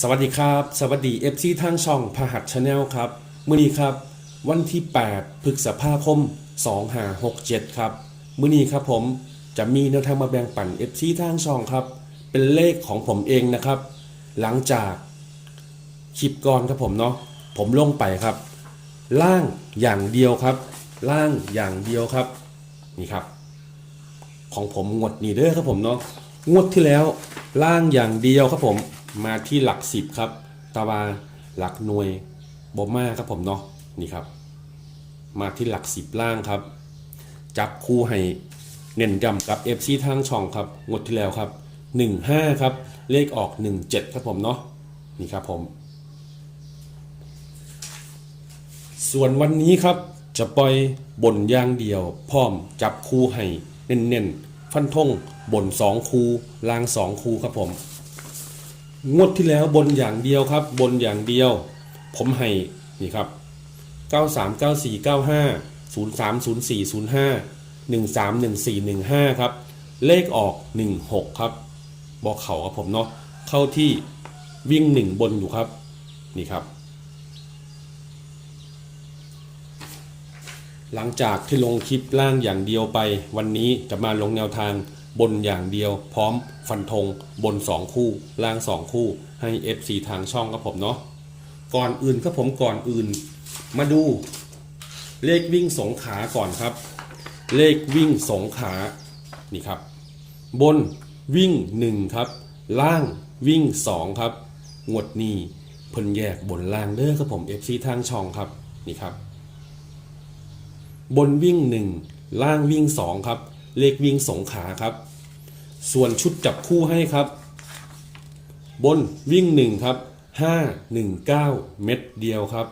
สวัสดีครับ สวัสดี FC ทางช่องพหัสชาแนลครับ มื้อนี้ครับ วันที่ 8 พฤษภาคม 2567 ครับ มื้อนี้ครับผมจะมีแนวทางมาแบ่งปัน FC ทางช่องครับ เป็นเลขของผมเองนะครับ หลังจากคลิปก่อนครับผมเนาะผมลงไปครับ ล่างอย่างเดียวครับ ล่างอย่างเดียวครับนี่ครับ ของผมงวดนี้เด้อครับผมเนาะงวดที่แล้วล่างอย่างเดียวครับผม มาที่หลักสิบครับ ตาวาหลักหน่วยบอมาครับผมเนาะนี่ครับ มาที่หลักสิบล่างครับ จับคู่ให้เน้นย้ำกับ FC ทางช่องครับงวดที่แล้วครับ 15 ครับ เลขออก 17 ครับผมเนาะนี่ครับผม ส่วนวันนี้ครับจะปล่อยบนย่างเดียว พร้อมจับคู่ให้เน้นๆ ฟันธงบนสองคูล่างสองคูครับผม งวดที่แล้วบนอย่างเดียวครับ บนอย่างเดียว ผมให้นี่ครับ 93 94 95 03 04 05 13 14 15 ครับ เลขออก 16 ครับ บอกเขาครับผมเนาะเข้าที่วิ่ง 1 บนอยู่ครับ นี่ครับ หลังจากที่ลงคลิปล่างอย่างเดียวไป วันนี้จะมาลงแนวทาง บนอย่างเดียว พร้อมฟันธงบน 2 คู่ ล่าง 2 คู่ ให้ FC ทางช่องครับผมเนาะก่อนอื่นครับผมก่อนอื่น มาดูเลขวิ่งสงขาก่อนครับ เลขวิ่งสงขานี่ครับ บนวิ่ง 1 ครับ ล่างวิ่ง 2 ครับงวดนี้เพิ่นแยกบนล่างเด้อครับผม FC ทางช่องครับนี่ครับ บนวิ่ง 1 ล่างวิ่ง 2 ครับ เลขวิ่งสงขาครับ ส่วนชุดจับคู่ให้ครับ บนวิ่ง 1 ครับ 5 1 9 เม็ดเดียวครับ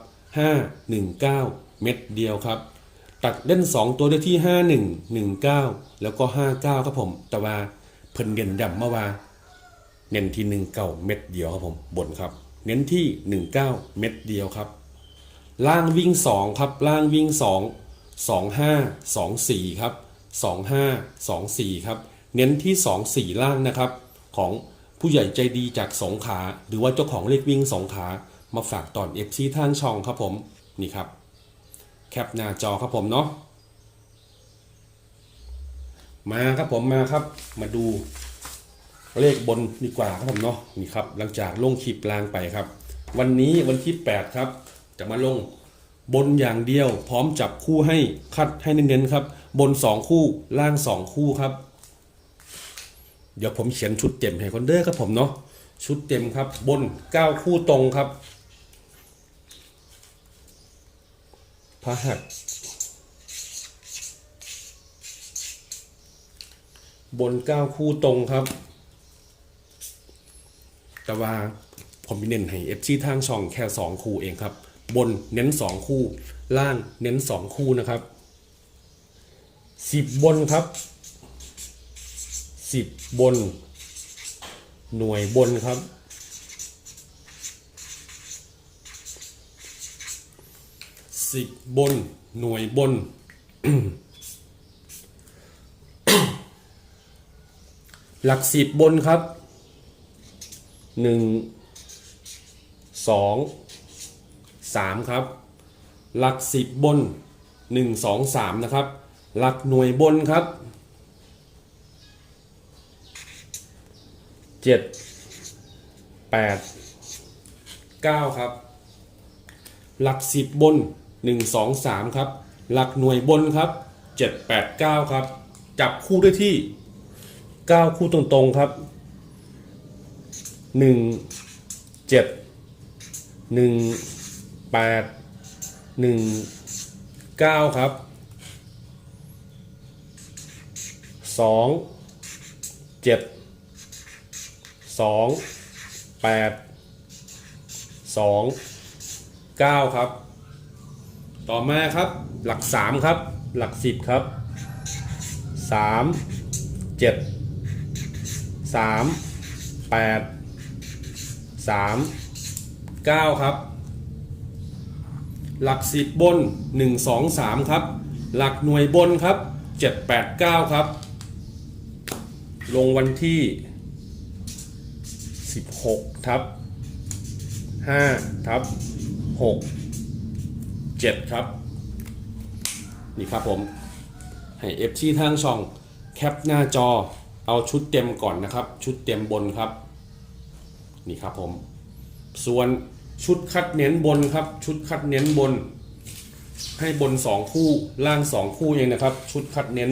5 1 9 เม็ดเดียวครับ ตัดเล่น 2 ตัวได้ที่ 5 1 1 9 แล้วก็ 59 ครับผม แต่ว่าเพิ่นเด่นดำมาว่าเน้นที่1 9เม็ดเดียวครับผม บนครับ เน้นที่ 1 9 เม็ดเดียวครับ ล่างวิ่ง 2 ครับ ล่างวิ่ง 2 2 5 2 4 ครับ 2 5 2 4 ครับ เน้นที่ 2 4 ล่างนะครับ ของผู้ใหญ่ใจดีจากสงขา หรือว่าเจ้าของเลขวิ่งสงขา มาฝากตอน FC ท่างช่องครับผม นี่ครับ แคปหน้าจอครับผมเนาะมาครับผมมาครับมาดูเลขบนดีกว่าครับผมเนาะนี่ครับ หลังจากลงคลิปลางไปครับ วันนี้วันที่ 8 ครับ จะมาลงบนอย่างเดียว พร้อมจับคู่ให้คัดให้เน้นๆครับ บน 2 คู่ล่าง 2 คู่ครับ เดี๋ยวผมเขียนชุดเต็มให้คนเด้อครับผมเนาะชุดเต็มครับ บน9คู่ตรงครับพระหัสบน9คู่ตรงครับ แต่ว่าผมมีเน้นให้เอฟซีทางช่องแค่2คู่เองครับ บนเน้น2คู่ ล่างเน้น2คู่นะครับ10บนครับ 10บน หน่วยบนครับ10บน หน่วยบน หลักสิบบนครับหนึ่งสองสามครับ หลักสิบบนหนึ่งสองสามนะครับ หลักหน่วยบนครับ เจ็ดแปดเก้าครับ หลักสิบบนหนึ่งสองสามครับ หลักหน่วยบนครับเจ็ดแปดเก้าครับ จับคู่ด้วยที่เก้าคู่ตรงๆครับหนึ่งเจ็ดหนึ่งแปดหนึ่งเก้าครับสองเจ็ด สองแปดสองเก้าครับ ต่อมาครับหลักสามครับ หลักสิบครับสามเจ็ดสามแปดสามเก้าครับ หลักสิบบนหนึ่งสองสามครับ หลักหน่วยบนครับเจ็ดแปดเก้าครับ ลงวันที่ สิบหกทับห้าทับหกเจ็ดครับ นี่ครับผม ให้เอฟซีทางช่องแคปหน้าจอเอาชุดเต็มก่อนนะครับ ชุดเต็มบนครับ นี่ครับผม ส่วนชุดคัดเน้นบนครับ ชุดคัดเน้นบน ให้บนสองคู่ล่างสองคู่เองนะครับ ชุดคัดเน้น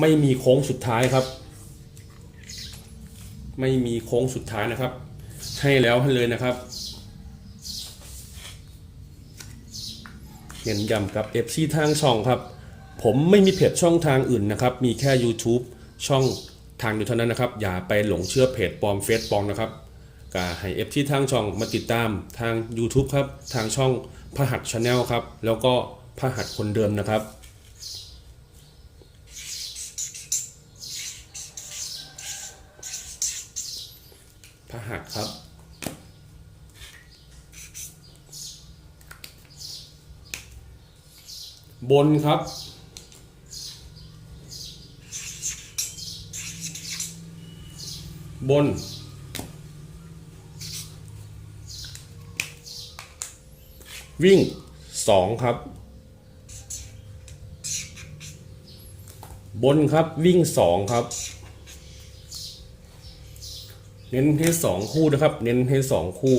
ไม่มีโค้งสุดท้ายครับ ไม่มีโค้งสุดท้ายนะครับ ให้แล้วให้เลยนะครับ เน้นย้ำกับ FC ทางช่องครับ ผมไม่มีเพจช่องทางอื่นนะครับ มีแค่ YouTube ช่องทางเดียวเท่านั้นนะครับ อย่าไปหลงเชื่อเพจปลอมเฟซปลอมนะครับก็ให้ FC ทางช่องมาติดตามทาง YouTube ครับ ทางช่องพหัสชาแนลครับ แล้วก็พหัสคนเดิมนะครับ พหัสครับ บนครับ บน วิ่งสองครับ บนครับวิ่งสองครับ เน้นให้สองคู่นะครับ เน้นให้สองคู่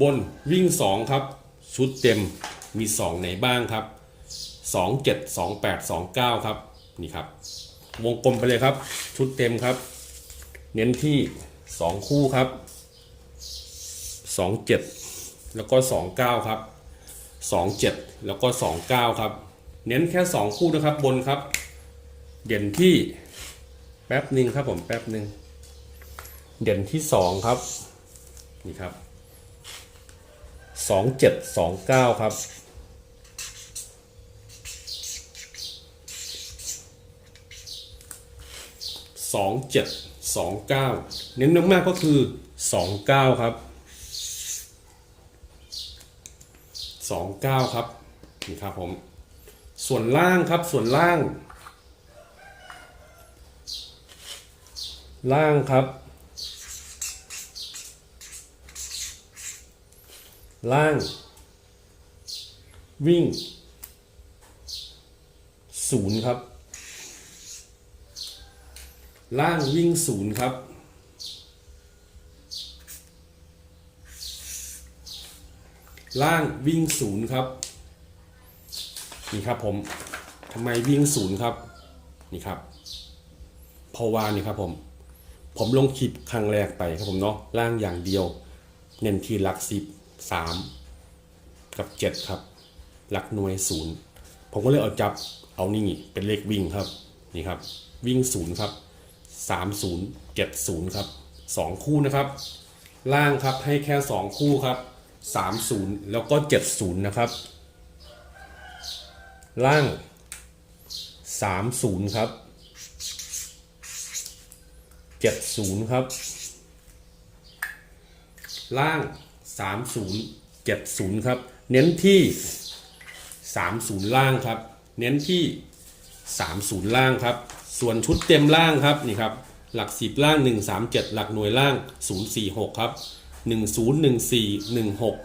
บนวิ่งสองครับ ชุดเต็มมีสองไหนบ้างครับสองเจ็ดสองแปดสองเก้าครับ นี่ครับ วงกลมไปเลยครับ ชุดเต็มครับ เน้นที่สองคู่ครับสองเจ็ดแล้วก็สองเก้าครับสองเจ็ดแล้วก็สองเก้าครับ เน้นแค่สองคู่นะครับบนครับ เด่นที่ แป๊บหนึ่งครับผมแป๊บหนึ่งเด่นที่สองครับ นี่ครับสองเจ็ดสองเก้าครับสองเจ็ดสองเก้าเน้นมากๆก็คือสองเก้าครับสองเก้าครับนี่ครับผมส่วนล่างครับส่วนล่าง ล่างครับ ล่าง วิ่งศูนย์ครับ ล่างวิ่งศูนย์ครับ ล่างวิ่งศูนย์ครับ นี่ครับผมทำไมวิ่งศูนย์ครับ นี่ครับเพราะว่านี่ครับผม ผมลงคลิปครั้งแรกไปครับผมเนาะล่างอย่างเดียว เน้นที่หลักสิบสามกับเจ็ดครับหลักหน่วยศูนย์ผมก็เลยเอาจับเอานี่เป็นเลขวิ่งครับนี่ครับ วิ่งศูนย์ครับสามศูนย์เจ็ดศูนย์ครับสองคู่นะครับ ล่างครับให้แค่สองคู่ครับสามศูนย์แล้วก็เจ็ดศูนย์นะครับ ล่างสามศูนย์ครับ เจ็ดศูนย์ครับ ล่างสามศูนย์เจ็ดศูนย์ครับ เน้นที่สามศูนย์ล่างครับ เน้นที่สามศูนย์ล่างครับ ส่วนชุดเต็มล่างครับนี่ครับ หลักสิบล่างหนึ่งสามเจ็ดหลักหน่วยล่างศูนย์สี่หกครับหนึ่งศูนย์หนึ่งสี่หนึ่งหก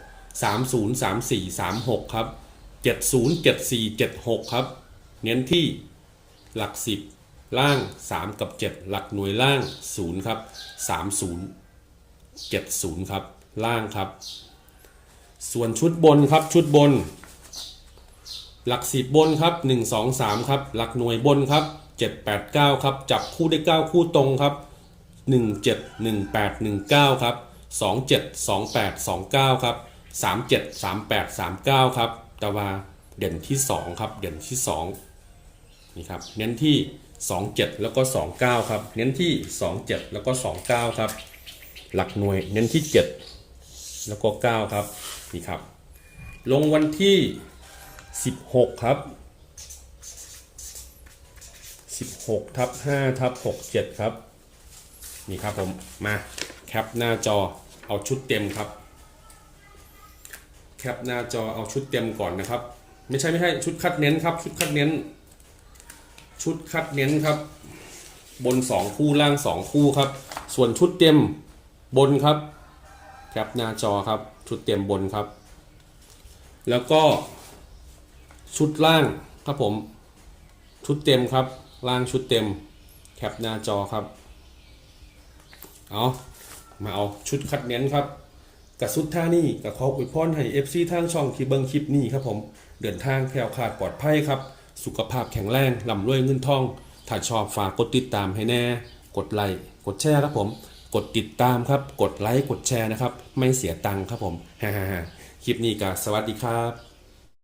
สามศูนย์สามสี่สามหกครับเจ็ดศูนย์เจ็ดสี่เจ็ดหกครับ เน้นที่หลักสิบ ล่าง 3 กับ 7 หลักหน่วยล่าง 0 ครับ 30 70 ครับ ล่างครับ ส่วนชุดบนครับชุดบน หลักสิบบนครับ 1 2 3 ครับ หลักหน่วยบนครับ 7 8 9 ครับ จับคู่ได้ 9 คู่ตรงครับ 1 7 1 8 1 9 ครับ 2 7 2 8 2 9 ครับ 3 7 3 8 3 9 ครับต่ว่าเด่นที่ 2 ครับ เด่นที่ 2 นี่ครับ เน้นที่ 27 แล้วก็ 29 ครับ เน้นที่ 27 แล้วก็ 29 ครับ หลักหน่วยเน้นที่ 7 แล้วก็ 9 ครับนี่ครับ ลงวันที่ 16 ครับ 16ทับ5ทับ67 ครับ นี่ครับผมมาแคปหน้าจอเอาชุดเต็มครับ แคปหน้าจอเอาชุดเต็มก่อนนะครับ ไม่ใช่ไม่ใช่ชุดคัดเน้นครับ ชุดคัดเน้น ชุดคัดเน้นครับ บน 2 คู่ล่าง 2 คู่ครับ ส่วนชุดเต็มบนครับแคปหน้าจอครับ ชุดเต็มบนครับ แล้วก็ชุดล่างครับผม ชุดเต็มครับล่างชุดเต็มแคปหน้าจอครับเอามาเอาชุดคัดเน้นครับกับสุดท่านี่กับขออวยพรให้ FC ทางช่องที่เบิงคลิปนี้ครับผม เดินทางแคล้วคลาดปลอดภัยครับ สุขภาพแข็งแรงลำรวยเงินทอง ถ้าชอบฝากกดติดตามให้แน่ กดไลค์กดแชร์ครับผม กดติดตามครับ กดไลค์กดแชร์นะครับ ไม่เสียตังค์ครับผมฮ่าฮ่าคลิปนี้ก็สวัสดีครับ